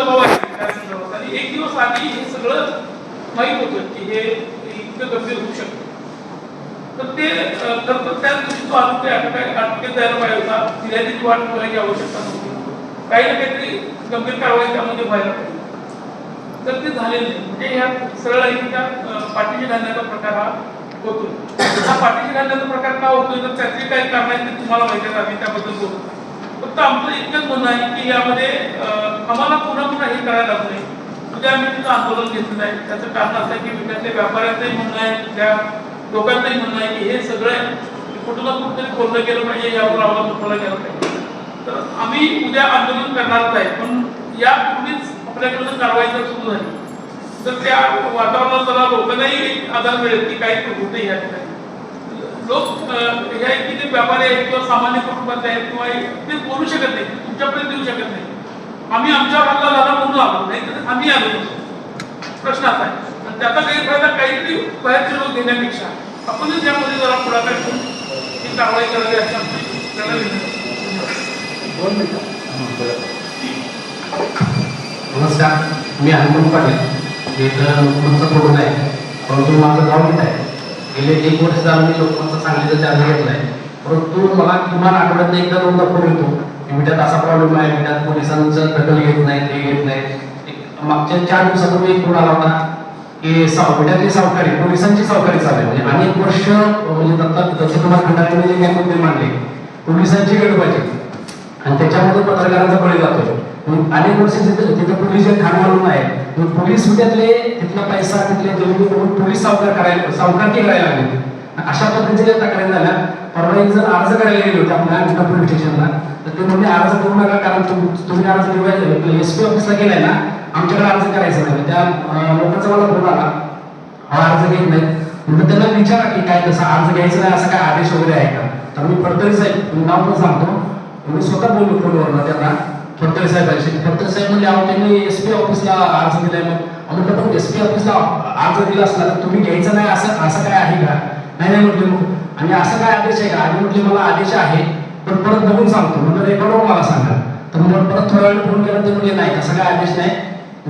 दबाव आहे त्या संदर्भात आणि एक दिवस आधी हे सगळं माहीत होतं की हे इतकं गंभीर होऊ शकतं. तर ते अं, खरं तर त्याच दिवशी तो आरोपी अटक अटकेत द्यायला पाहिजे होता. फिर्यादीची वाट बघायची आवश्यकता नव्हती. काही ना काहीतरी गंभीर कारवाई त्यामध्ये व्हायला पाहिजे. तर ते झाले नाही. म्हणजे ह्या सरळ आहे की त्या पाठीशी घालण्याचा प्रकार हा होतो. हा पाठीशी घालण्याचा प्रकार का होतोय? तर त्याचे काही कारण आहेत ते तुम्हाला माहिती आहेत आम्ही त्याबद्दल बोलतो फक्त आमचं इतकंच म्हणणं आहे की यामध्ये आम्हाला पुन्हा पुन्हा हे करायला लागू नये. उद्या आम्ही तिथं आंदोलन घेतलं आहे. त्याचं कारण असं आहे की विकतल्या व्यापाऱ्यांचंही म्हणणं आहे त्या लोकांचंही म्हणणं आहे की हे सगळं कुठं ना कुठेतरी खोललं गेलं पाहिजे यावर आम्हाला ठेवलं गेलं पाहिजे. तर आम्ही उद्या आंदोलन करणारच आहे पण यापूर्वीच आपल्याकडे कारवाई जर सुरू झाली तर त्या वातावरणाला लोकांनाही आधार मिळेल की काही होते या ठिकाणी. लोक हे आहे की ते व्यापारी आहेत किंवा सामान्य कुटुंबातले आहेत किंवा ते बोलू शकत नाही तुमच्यापर्यंत येऊ शकत नाही. आम्ही आमच्या हल्ला दादा म्हणून आलो नाही तर आम्ही आलो. प्रश्न असा आहे. आणि त्याचा फायदा काहीतरी बाहेरचे लोक घेण्यापेक्षा. आपणच यामध्ये जरा पुढाकार घेऊन ही कारवाई करावी असं दोन मिनिटं. नमस्कार मी हनुमान पाटील. हे तर फोटो आहे. परंतु माझं गाव इथं आहे. गेले एक वर्ष आम्ही मी लोकमतचा सांगलीचा चार्ज घेतला आहे परंतु मला किमान आठवड्यात एकदा दोनदा फोन येतो. की मिठात असा प्रॉब्लेम आहे मिठात पोलिसांचं दखल घेत नाही ते घेत नाही. मागच्या चार दिवसापूर्वी एक फोन आला होता की साव मिठातली सावकारी पोलिसांची सावकारी चालू आहे म्हणजे अनेक वर्ष म्हणजे दत्ता दत्तकुमार खंडारे जे काही मुद्दे मांडले पोलिसांची गडबाजी आणि त्याच्यामध्ये पत्रकारांचा बळी जातो अनेक वर्ष तिथे तिथे पोलीस जे ठाण मारून आहे मग पोलीस त्यातले तिथला पैसा तिथले जमिनी बघून पोलीस सावकार करायला सावकारकी करायला लागले अशा पद्धतीच्या तक्रारी झाल्या. परवा एक जण अर्ज करायला गेले होते आपल्या मिठा पोलीस स्टेशनला. तर ते म्हणजे अर्ज करू नका कारण तुम- तुम्ही अर्ज एस पी ऑफिसला गेलाय ना आमच्याकडे अर्ज करायचा नाही. त्या लोकांचा मला फोन आला. हा अर्ज घेत नाही. म्हणून त्यांना विचारा की काय तसा अर्ज घ्यायचा नाही असा काय आदेश वगैरे आहे का? तर मी फडतरी साहेब नाव पण सांगतो. मी स्वतः बोललो फोनवर त्यांना. फडतरी साहेबांशी. फडतरी साहेब म्हणजे अहो त्यांनी एस पी ऑफिसला अर्ज दिलाय. मग म्हटलं पण एस पी ऑफिसला अर्ज दिला असला तर तुम्ही घ्यायचा नाही असं असं काय आहे का? नाही नाही म्हटले मग आणि असं काय आदेश आहे का? आधी म्हटले मला आदेश आहे पण परत बघून सांगतो. म्हटलं रेकॉर्डवर मला सांगा. तर मग परत थोड्या वेळ फोन केला ते म्हणजे नाही तसा काय आदेश नाही.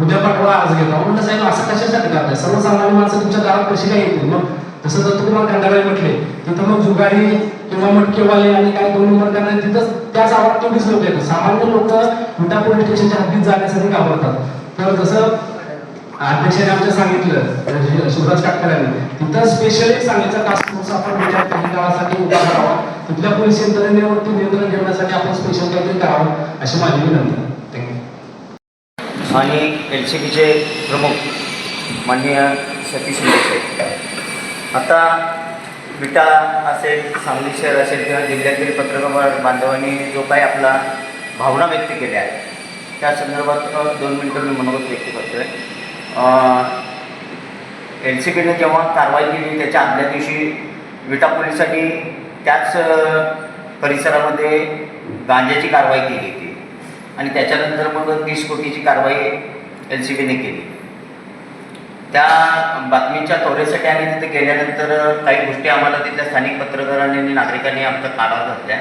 उद्या पाठवा अर्ज घेतो. म्हणून म्हटलं साहेब असं कशासाठी करताय? सर्वसामान्य माणसं तुमच्या दारात कशी काय येतील? मग जसं जर तुम्हाला म्हटले तिथं मग जुगारी किंवा मटकेवाले आणि काय दोन नंबर करणारे तिथं त्याच आवाज तेवढीच लोक येतात सामान्य लोक मिठा पोलीस स्टेशनच्या हद्दीत जाण्यासाठी घाबरतात. तर जसं अध्यक्षाने आमच्या सांगितलं शिवराज काटकरांनी तिथं स्पेशल एक सांगलीचा टास्क फोर्स आपण विचार काही काळासाठी उभा करावा तिथल्या पोलीस यंत्रणेवरती नियंत्रण ठेवण्यासाठी आपण स्पेशल काहीतरी करावं अशी माझी विनंती आणि एल सी बीचे प्रमुख माननीय सतीश शिंदे साहेब. आता विटा असेल सांगली शहर असेल किंवा जिल्ह्यातील पत्रकार बांधवांनी जो काही आपला भावना व्यक्त केल्या आहेत त्या संदर्भात दोन मिनटं मी मनोगत व्यक्त करतो आहे एल सी बीने जेव्हा कारवाई केली त्याच्या आदल्या दिवशी विटा पोलिसांनी त्याच परिसरामध्ये गांजाची कारवाई केली होती. आणि त्याच्यानंतर मग वीस कोटीची कारवाई एल सी बीने केली. त्या बातमीच्या तोरेसाठी आम्ही तिथे गेल्यानंतर काही गोष्टी आम्हाला तिथल्या स्थानिक पत्रकारांनी आणि नागरिकांनी आमच्या कानावर घातल्या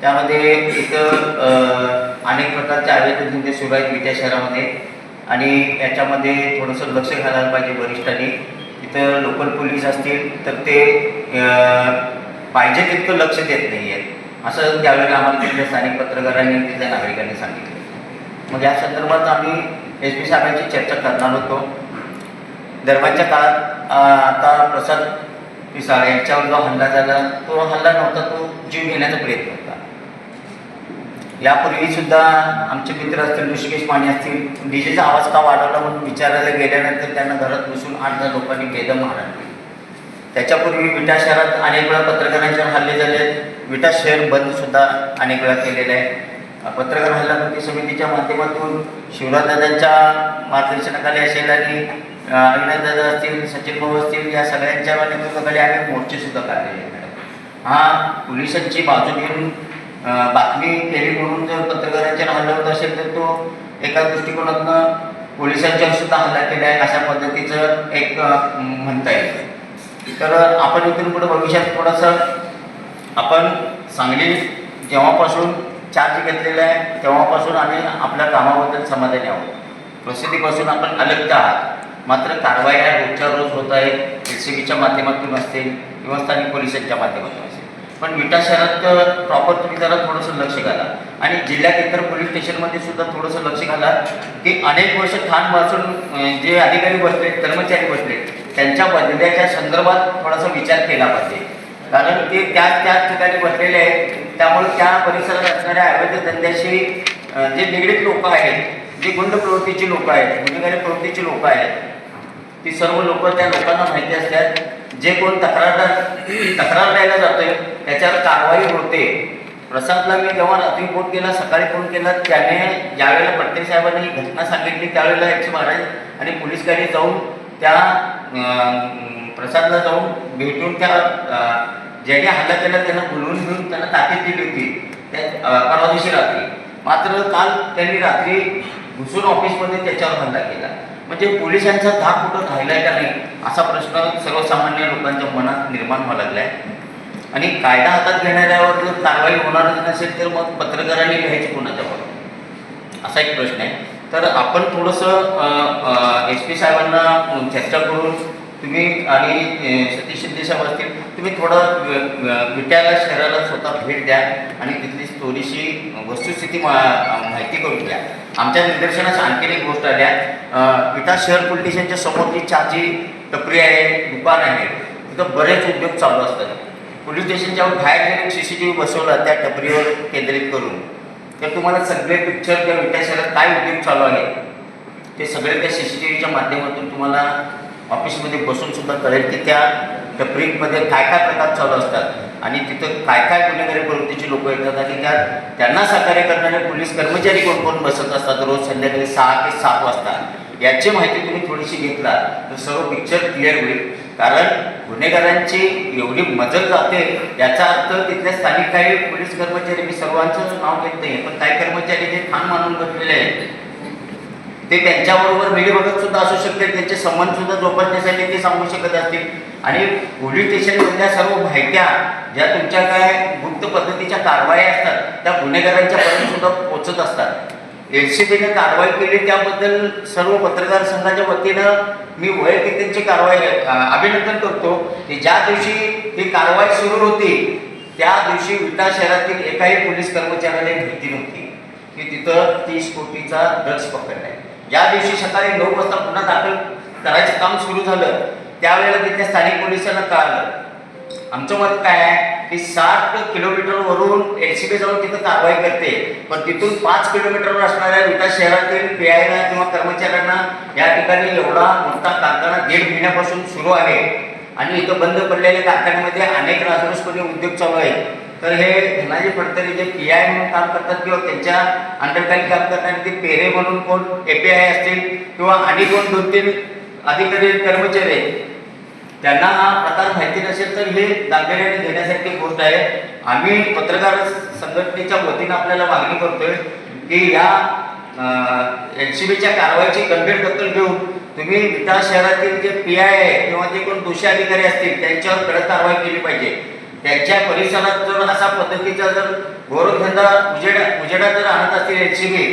त्यामध्ये इथं अनेक प्रकारचे अवैध धंदे सुरू आहेत विद्या शहरामध्ये. आणि याच्यामध्ये थोडंसं लक्ष घालायला पाहिजे वरिष्ठांनी. इथं लोकल पोलीस असतील तर ते पाहिजे तितकं लक्ष देत नाही आहेत असं त्यावेळेला आम्हाला तिथल्या स्थानिक पत्रकारांनी तिथल्या नागरिकांनी सांगितलं. मग या संदर्भात आम्ही एस पी साहेबांची चर्चा करणार होतो. धर्माच्या काळात आता प्रसाद पिसाळ यांच्यावर जो हल्ला झाला तो हल्ला नव्हता तो जीव घेण्याचा प्रयत्न होता. यापूर्वी सुद्धा आमचे मित्र असतील ऋषिकेश माने असतील डीजेचा आवाज का वाढवला म्हणून विचारायला गेल्यानंतर त्यांना घरात बसून आठ दहा लोकांनी बेदम मारले त्याच्यापूर्वी विटा शहरात अनेक वेळा पत्रकारांच्यावर हल्ले झाले. विटा शहर बंद सुद्धा अनेक वेळा केलेलं आहे. पत्रकार हल्ला कृती समितीच्या माध्यमातून शिवराजदादांच्या मार्गदर्शनाखाली असेल आणि अविनाशदादा असतील सचिन भाऊ असतील या सगळ्यांच्या नेतृत्वाखाली आम्ही मोर्चे सुद्धा काढलेले हा पोलिसांची बाजू घेऊन बातमी केली म्हणून जर पत्रकारांच्यावर हल्ला होत असेल तर तो एका दृष्टिकोनातनं पोलिसांच्यावर सुद्धा हल्ला केला आहे अशा पद्धतीचं एक म्हणता येईल. तर आपण इथून पुढे भविष्यात थोडंसं आपण सांगली जेव्हापासून चार्ज घेतलेला आहे तेव्हापासून आम्ही आपल्या कामाबद्दल समाधानी आहोत. प्रसिद्धीपासून आपण अलगद आहात. मात्र कारवाया रोजच्या रोज होत आहेत एल सी बीच्या माध्यमातून असतील किंवा स्थानिक पोलिसांच्या माध्यमातून असेल पण विटा शहरात प्रॉपर तुम्ही जरा थोडंसं लक्ष घाला. आणि जिल्ह्यात इतर पोलीस स्टेशनमध्ये सुद्धा थोडंसं लक्ष घाला की अनेक वर्ष ठाण वाचून जे अधिकारी बसले कर्मचारी बसले त्यांच्या बदल्याच्या संदर्भात थोडासा विचार केला पाहिजे. कारण ते त्याच त्याच ठिकाणी बसलेले आहेत. त्यामुळे त्या परिसरात असणाऱ्या अवैध धंद्याशी जे निगडीत लोक आहेत जे गुंड प्रवृत्तीची लोक आहेत गुन्हेगारी प्रवृत्तीची लोक आहेत ती सर्व लोक त्या लोकांना माहिती असतात. जे कोण तक्रारदार तक्रार द्यायला जातोय त्याच्यावर कारवाई होते. प्रसादला मी जेव्हा रात्री फोन केला सकाळी फोन केला त्याने ज्यावेळेला पटेल साहेबांनी ही घटना सांगितली त्यावेळेला एकशे महाराज आणि पोलीस गाडी जाऊन त्या प्रसादला जाऊन भेटून त्या ज्याने हल्ला केला त्यांना बोलवून घेऊन त्यांना ताकीद दिली होती. त्या परवा दिवशी रात्री. मात्र काल त्यांनी रात्री घुसून ऑफिसमध्ये त्याच्यावर हल्ला केला. म्हणजे पोलिसांचा धाक कुठं राहिलाय का नाही असा प्रश्न सर्वसामान्य लोकांच्या मनात निर्माण व्हायला आहे आणि कायदा हातात घेणाऱ्यावर जर कारवाई होणारच नसेल तर मग पत्रकारांनी लिहायची कोणाच्यावर असा एक प्रश्न आहे. तर आपण थोडंसं एस पी साहेबांना चर्चा करून तुम्ही आणि सतीश शिंदे साहेब असतील तुम्ही थोडं विट्याला शहराला स्वतः भेट द्या आणि तिथली थोडीशी वस्तुस्थिती मा माहिती करून घ्या. आमच्या निदर्शनास आणखीन एक गोष्ट आल्या विटा शहर पोलीस स्टेशनच्या समोरची चहाची टपरी आहे दुकान आहे तिथं बरेच उद्योग चालू असतात. पोलीस स्टेशनच्या बाहेर जर सी सी टी व्ही बसवला त्या टपरीवर केंद्रित करून. तर तुम्हाला सगळे पिक्चर त्या विटा शहरात काय उद्योग चालू आहे? ते सगळे त्या सी सी टी व्हीच्या माध्यमातून तुम्हाला ऑफिसमध्ये बसून सुद्धा कळेल की त्या टपरीमध्ये काय काय प्रकार चालू असतात. आणि तिथं काय काय गुन्हेगारी प्रवृत्तीची लोक येतात आणि त्या त्यांना सहकार्य करणारे पोलीस कर्मचारी कोण कोण बसत असतात रोज संध्याकाळी सहा ते सात वाजता. याची माहिती तुम्ही थोडीशी घेतला तर सर्व पिक्चर क्लिअर होईल. कारण गुन्हेगारांची एवढी मजल जाते याचा अर्थ तिथल्या स्थानिक काही पोलीस कर्मचारी मी सर्वांचं नाव घेत नाही पण काही कर्मचारी जे ठाण मानून बसलेले आहेत ते त्यांच्याबरोबर मिलीभगत सुद्धा असू शकते. त्यांचे संबंध सुद्धा जोपासण्यासाठी ते सांगू शकत असतील. आणि पोलीस स्टेशनमधल्या सर्व माहित्या ज्या तुमच्या काय गुप्त पद्धतीच्या कारवाई असतात त्या गुन्हेगारांच्या पर्यंत सुद्धा पोचत असतात. एल सी बीने कारवाई केली त्याबद्दल सर्व पत्रकार संघाच्या वतीनं मी वैयक्तिक त्यांची कारवाई अभिनंदन करतो की ज्या दिवशी ही कारवाई सुरू होती त्या दिवशी विटा शहरातील एकाही पोलीस कर्मचाऱ्याला भीती नव्हती. की तिथं तीस कोटीचा ड्रग्ज पकडलाय ज्या दिवशी सकाळी नऊ वाजता पुन्हा दाखल करायचं काम सुरू झालं त्यावेळेला तिथे स्थानिक पोलिसांना कळालं. आमचं मत काय आहे? की साठ किलोमीटरवरून एल सी बी जाऊन तिथं कारवाई करते. पण तिथून पाच किलोमीटरवर असणाऱ्या विटा शहरातील पी आयला किंवा कर्मचाऱ्यांना या ठिकाणी एवढा मोठा कारखाना दीड महिन्यापासून सुरू आहे. आणि इथं बंद पडलेल्या कारखान्यामध्ये अनेक राजरोसपणे उद्योग चालू आहेत. तर हे Dhanaji Phadtare J P I म्हणून काम करतात किंवा त्यांच्या अंडरखाली काम करतात ते पेरे म्हणून कोण ए पी आय असतील किंवा आणि कोण दोन तीन अधिकारी कर्मचारी आहेत त्यांना हा प्रकार माहिती नसेल तर हे गांभीर्याने घेण्यासारखी गोष्ट आहे. आम्ही पत्रकार संघटनेच्या वतीनं आपल्याला मागणी करतोय की या एन सी बीच्या कारवाईची गंभीर दखल घेऊन तुम्ही विटा शहरातील जे पी आय आहे किंवा जे कोण दोषी अधिकारी असतील त्यांच्यावर कडक कारवाई केली पाहिजे. त्यांच्या परिसरात जर असा पद्धतीचा जर गोरखधंदा उजेडा उजेडा जर आणत असतील एल सी बी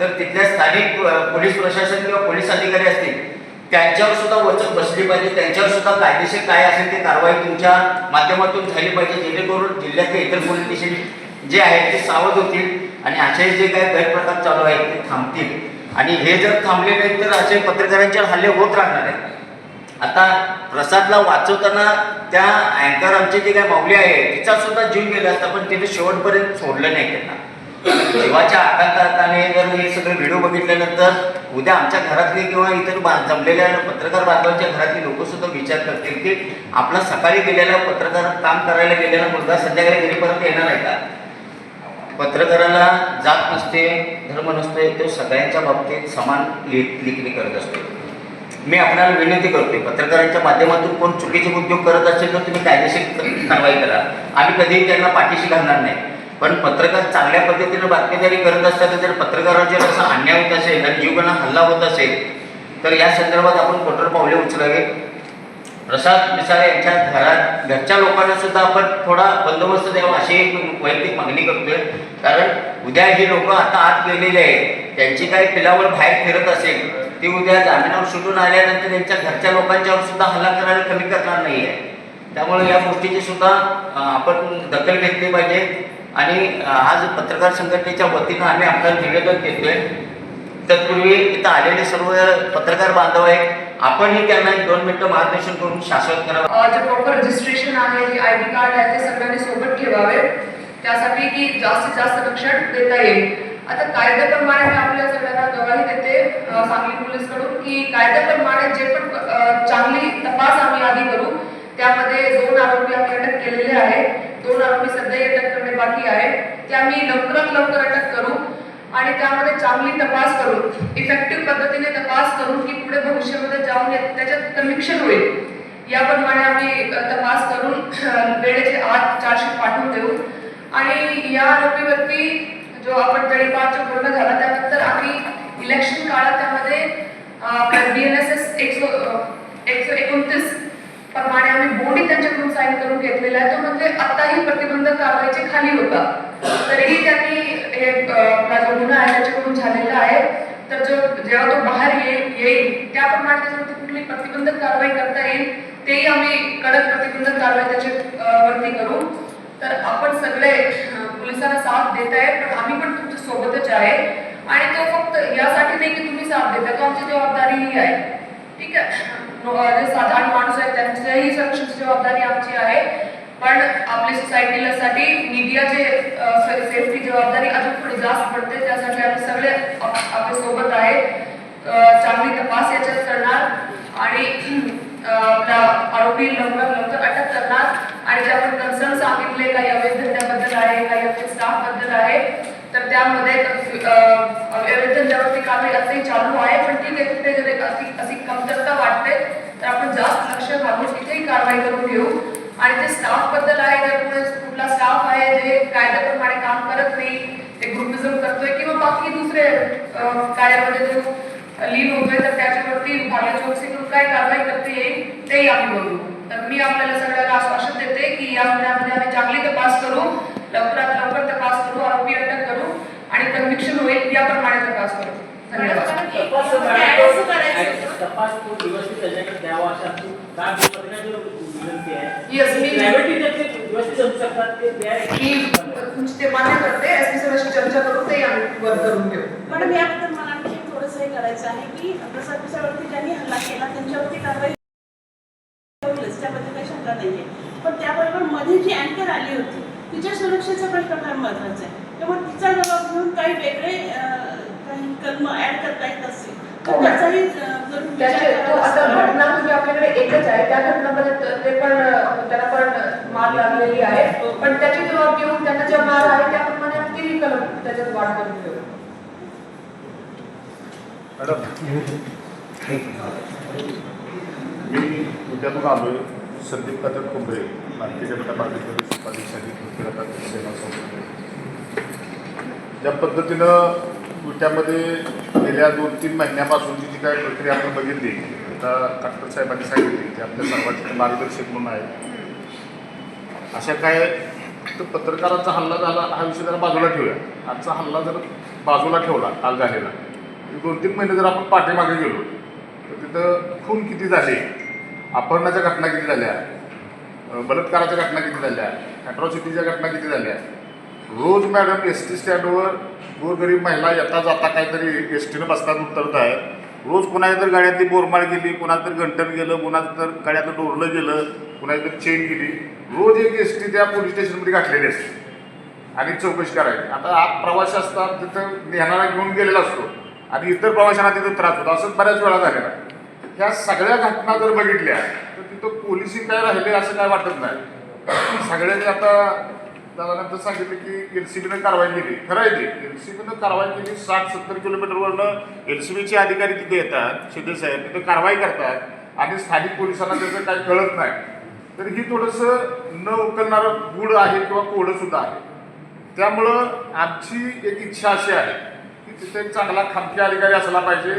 तर तिथल्या स्थानिक पोलीस प्रशासन किंवा पोलीस अधिकारी असतील त्यांच्यावर सुद्धा वचक बसली पाहिजे. त्यांच्यावर सुद्धा कायदेशीर काय असेल ते कारवाई तुमच्या माध्यमातून झाली पाहिजे. जेणेकरून जिल्ह्यातले इतर पोलीस स्टेशन जे आहेत ते सावध होतील आणि असे जे काही गैरप्रकार चालू आहेत ते थांबतील. आणि हे जर थांबले नाही तर असे पत्रकारांच्या हल्ले होत राहणार आहेत. आता प्रसादला वाचवताना त्या अँकर आमचे जे काय माऊली आहे तिचा सुद्धा जीव गेला असता पण तिने शेवटपर्यंत सोडलं नाही त्यांना. देवाच्या आकांताने जर हे सगळे व्हिडिओ बघितल्यानंतर उद्या आमच्या घरातले किंवा इतर जमलेल्या पत्रकार बांधवांच्या घरातली लोक सुद्धा विचार करतील की आपला सकाळी गेलेला पत्रकार काम करायला गेलेला मुलगा संध्याकाळी घरी परत येणार आहे का? पत्रकाराला जात नसते धर्म नसते तो सगळ्यांच्या बाबतीत समान लेख लिखणी करत असतो. मी आपल्याला विनंती करतोय पत्रकारांच्या माध्यमातून कोण चुकीचे उद्योग करत असेल तर तुम्ही कायदेशीर कारवाई करा. आम्ही कधीही त्यांना पाठीशी घालणार नाही. पण पत्रकार चांगल्या पद्धतीनं बातमीदारी करत असतात जर पत्रकारांवर जर असा अन्याय होत असेल आणि जीवना हल्ला होत असेल तर या संदर्भात आपण कठोर पावले उचलावे. प्रसाद मिसाळ यांच्या घरात घरच्या लोकांना सुद्धा आपण थोडा बंदोबस्त द्यावा अशी एक वैयक्तिक मागणी करतोय. कारण उद्या हे लोक आता आत गेलेली आहेत. त्यांची काही पिलावर बाहेर फिरत असेल ते उद्या जामिनावर सुटून आल्यानंतर त्यांच्या घरच्या लोकांच्यावर सुद्धा हल्ला करायला कमी करणार नाही आहे त्यामुळे या गोष्टीची सुद्धा आपण दखल घेतली पाहिजे. आणि आज पत्रकार संघटनेच्या वतीनं आम्ही आपलं निवेदन देतोय. तत्पूर्वी इथं आलेले सर्व पत्रकार बांधव आहेत. आपणही त्यांना एक दोन मिनिटं मार्गदर्शन करून शाश्वत करावं जे प्रॉपर रजिस्ट्रेशन आहे जे आय डी कार्ड आहे ते सगळ्यांनी सोबत ठेवावे. त्यासाठी की जास्तीत जास्त रक्षण देता येईल. आता कायद्याप्रमाणे मी आपल्या सगळ्यांना गवाही देते सांगली पोलीसकडून की कायद्याप्रमाणे जे पण चांगली तपास आम्ही आधी करू. त्यामध्ये दोन आरोपी आम्ही अटक केलेले आहे. दोन आरोपी सध्याही अटक करणे बाकी आहे. ते आम्ही लवकरात लवकर अटक करू आणि त्यामध्ये चांगली तपास करून इफेक्टिव्ह पद्धतीने तपास करून की पुढे भविष्यामध्ये जाऊन त्याच्यात कन्व्हिक्शन होईल. याप्रमाणे आम्ही तपास करून वेळेचे आत चार्जशीट पाठवून देऊ. आणि या आरोपीवरती जो आपण तडीपारचा पूर्ण झाला त्यानंतर आम्ही इलेक्शन काळात त्यामध्ये अ, बी एन एस एस एकशे एकशे एकोणतीस प्रमाणे आम्ही बोंडी त्यांच्याकडून साईन करून घेतलेला आहे. तो म्हणजे आताही प्रतिबंध कारवाईचे खाली होता. तरीही त्यांनी हे माझा जो गुन्हा आहे त्याच्याकडून झालेला आहे. तर जो जेव्हा तो बाहेर येईल येईल त्याप्रमाणे त्याच्यावरती कुठली प्रतिबंधक कारवाई करता येईल तेही आम्ही कडक प्रतिबंधक कारवाई त्याच्या वरती करू. तर आपण सगळे साथ देत आहे पण आम्ही पण तुमच्या सोबतच आहे. आणि तो फक्त यासाठी नाही की तुम्ही साथ देता तो आमची जबाबदारी ही आहे. ठीक आहे? जे साधारण माणूस आहेत त्यांच्याही संरक्षणाची जबाबदारी आमची आहे. पण आपल्या सोसायटीला साठी मीडियाचे सेफ्टी जबाबदारी अजून थोडी जास्त पडते. त्यासाठी आम्ही सगळे आपल्यासोबत आहे चांगली तपास याच्यात करणार. आणि आपला आरोपी लवकर लवकर अटक करणार आणि जे आपण कन्सर्न सांगितले काही अवैध धंद्याबद्दल आहे काही आपल्या स्टाफबद्दल आहे तर त्यामध्ये अवैध धंद्यावरती कारवाई आताही चालू आहे पण ठीक आहे तिथे जर अशी अशी कमतरता वाटते तर आपण जास्त लक्ष घालून तिथेही कारवाई करून घेऊ. आणि जे स्टाफबद्दल आहे जर कुठला स्टाफ आहे जे कायद्याप्रमाणे काम करत नाही ते ग्रुपिझम करतोय किंवा बाकी दुसरे कार्यामध्ये जो लीन होतोय तर त्याच्यावरती भाग्य चौकसीकडून काय कारवाई करता येईल तेही आम्ही बघू. तर मी आपल्याला सगळ्यांना आश्वासन देते की या गुन्ह्यामध्ये आम्ही चांगली तपास करू लवकरात लवकर तपास करू आरोपी अटक करू आणि कन्व्हिक्शन होईल याप्रमाणे तपास करू. धन्यवाद मी- ते मान्य करते. एस पी सरांशी चर्चा करून ते आम्ही वर करून घेऊ. मॅडम याबद्दल मला आणखी थोडंसं हे करायचं आहे की प्रसाद ज्यांनी हल्ला केला त्यांच्यावरती कारवाई होईलच त्याबद्दल काही शंका नाही आहे. पण त्याबरोबरमध्ये जी अँकर आली होती तिच्या सुरक्षेचा प्रश्न फार महत्त्वाचा आहे. त्यामुळे तिचा जबाब घेऊन काही वेगळे काही कलम ऍड करता येत असतील. तर त्याचाही अं, जर विचार त्याचे तो करावा आता असं मला घटना म्हणजे आपल्याकडे एकच आहे. त्या घटनामध्ये त- पण त्याला पण मार लागलेली आहे. पण त्याची जबाब घेऊन त्यांना ज्या मार आहे त्याप्रमाणे आपण तीही कलम त्याच्यात वाढ करून मॅडम. मी उद्यातून आहे संदीप कातर कुंभरे भारतीय जनता पार्टीचे उपाध्यक्ष ज्या पद्धतीनं विट्यामध्ये गेल्या दोन तीन महिन्यापासूनची जी काय प्रक्रिया आपण बघितली आता डॉक्टर साहेबांनी सांगितली की आपल्या सर्वांचे मार्गदर्शक म्हणून आहे. अशा काय तर पत्रकारांचा हल्ला झाला हा विषय जरा बाजूला ठेवूया. आजचा हल्ला जर बाजूला ठेवला काल झालेला दोन तीन महिने जर आपण पाठीमागे गेलो तर तिथं खून किती झाले? अपहरणाच्या घटना किती झाल्या? बलात्काराच्या घटना किती झाल्या? ॲट्रॉसिटीच्या घटना किती झाल्या? रोज मॅडम एस टी स्टँडवर गोरगरीब महिला येता जाता काहीतरी एस टीनं बसतात उतरत आहेत. रोज कुणाच्या तर गाड्यातली बोरमाळ गेली कुणाचं तर गंटन गेलं कुणाचं तर गाड्यातलं डोरलं गेलं कुणाची तर चेन गेली. रोज एक एस टी त्या पोलीस स्टेशनमध्ये घातलेली असते. आणि चौकशी करायची. आता आत प्रवासी असतात तिथं नेहणारा घेऊन गेलेला असतो. आणि इतर प्रवाशांना तिथं त्रास होतो. असं बऱ्याच वेळा झालेला ह्या सगळ्या घटना जर बघितल्या तर तिथं पोलिसिंग काय राहिले असं काय वाटत नाही. सगळ्यांनी आता दादानंतर सांगितलं की एल सी बीनं कारवाई केली. खरं आहे ते. एल सी बीनं कारवाई केली साठ सत्तर किलोमीटरवरनं एल सी बीचे अधिकारी तिथे येतात शिंदे साहेब तिथं कारवाई करतात आणि स्थानिक पोलिसांना त्याचं काही कळत नाही. तर ही थोडंसं न उकलणारं गुड आहे किंवा कोडं सुद्धा आहे. त्यामुळं आमची एक इच्छा अशी आहे तिथे एक चांगला खामकी अधिकारी असला पाहिजे.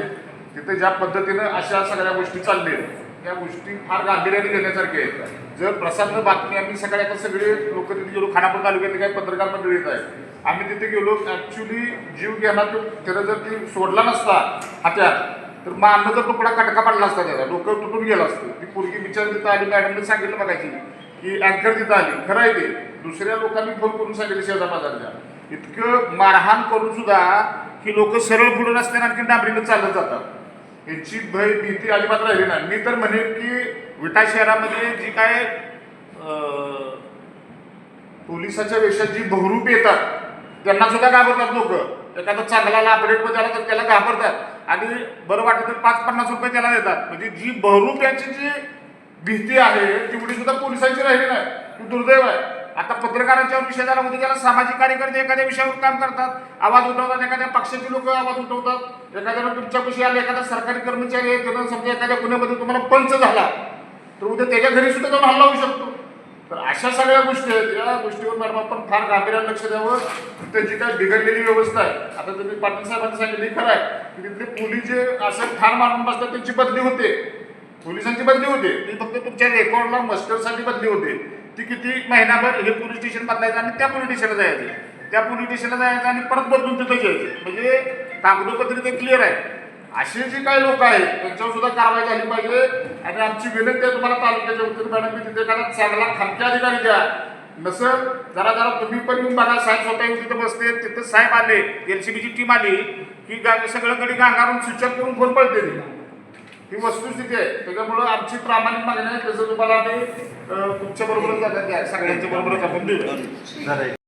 तिथे ज्या पद्धतीनं अशा सगळ्या गोष्टी चालल्या त्या गोष्टी फार गांभीर्याने घेण्यासारख्या आहेत. जर प्रसन्न बातमी आम्ही सगळ्या आता सगळे लोक तिथे गेलो खानापूर तालुक्यातले काही पत्रकार मंडळी येत आहेत. आम्ही तिथे गेलो ॲक्च्युली जीव घेणार तो त्याला जर ती सोडला नसता हात्यात तर मग जर तुकडा कटका पडला असता त्याला डोकं तुटून गेलं असतं. ती पोरगी विचार तिथं आली मॅडमने सांगितलं बघायची की अँकर तिथं आली. खरं आहे ते. दुसऱ्या लोकांनी फोन करून सांगितलं शेजारबाजारच्या इतकं मारहाण करून सुद्धा की लोक सरळ पुढे रस्त्याने आणखी डांबरीनं चालत जातात. याची भय भीती अजिबात राहिली नाही. मी तर म्हणेन की विटा शहरामध्ये जी काय पोलिसाच्या वेशात जी बहुरूप येतात त्यांना सुद्धा घाबरतात लोक. एखादा चांगला अपडेटमध्ये आला तर त्याला घाबरतात. आणि बरं वाटलं तर पाच पन्नास रुपये त्याला देतात. म्हणजे जी बहुरूप यांची जी भीती आहे तेवढी सुद्धा पोलिसांची राहिली नाही. दुर्दैव आहे. आता पत्रकारांच्या विषय झाला म्हणजे त्याला सामाजिक कार्यकर्ते एखाद्या विषयावर काम करतात आवाज उठवतात एखाद्या पक्षाचे लोक आवाज उठवतात एखाद्याला तुमच्या कुशी आले एखादा सरकारी कर्मचारी आहे त्यांना समजा एखाद्या गुन्ह्यामध्ये तुम्हाला पंच झाला तर उद्या त्याच्या घरी सुद्धा जाऊन हल्ला होऊ शकतो. तर अशा सगळ्या गोष्टी आहेत. या गोष्टीवर मॅडम आपण फार गांभीर्यानं लक्ष द्यावं. तिथे जी काय बिघडलेली व्यवस्था आहे आता तुम्ही पाटील साहेबांनी सांगितलं खरं आहे की तिथले पोलीस जे असं ठार मारून बसतात त्यांची बदली होते. पोलिसांची बदली होते. ती फक्त तुमच्या रेकॉर्डला मस्टरसाठी बदली होते. ती किती महिनाभर हे पोलीस स्टेशन बदलायचं आणि त्या पोलीस स्टेशनला जायचं. त्या पोलीस स्टेशनला जायचं आणि परत बदलून तिथं जायचं. म्हणजे कागदोपत्री ते क्लिअर आहे. असे जे काही लोक आहेत त्यांच्यावर सुद्धा कारवाई झाली पाहिजे. आणि आमची विनंती आहे तुम्हाला तालुक्याच्या वतीने मॅडम की तिथे एखादा चांगला खामच्या अधिकारी द्या. नसं जरा जरा तुम्ही पण येऊन बघा. साहेब स्वतः येऊन तिथं बसते तिथं साहेब आले एल सी बीची टीम आली की गा सगळीकडे गांगारून स्विच ऑफ करून फोन पळते ही वस्तुस्थिती आहे. त्याच्यामुळं आमची प्रामाणिक मागणी आहे. त्याचं तुम्हाला आम्ही तुमच्या बरोबरच सगळ्यांच्या बरोबरच आपण देऊ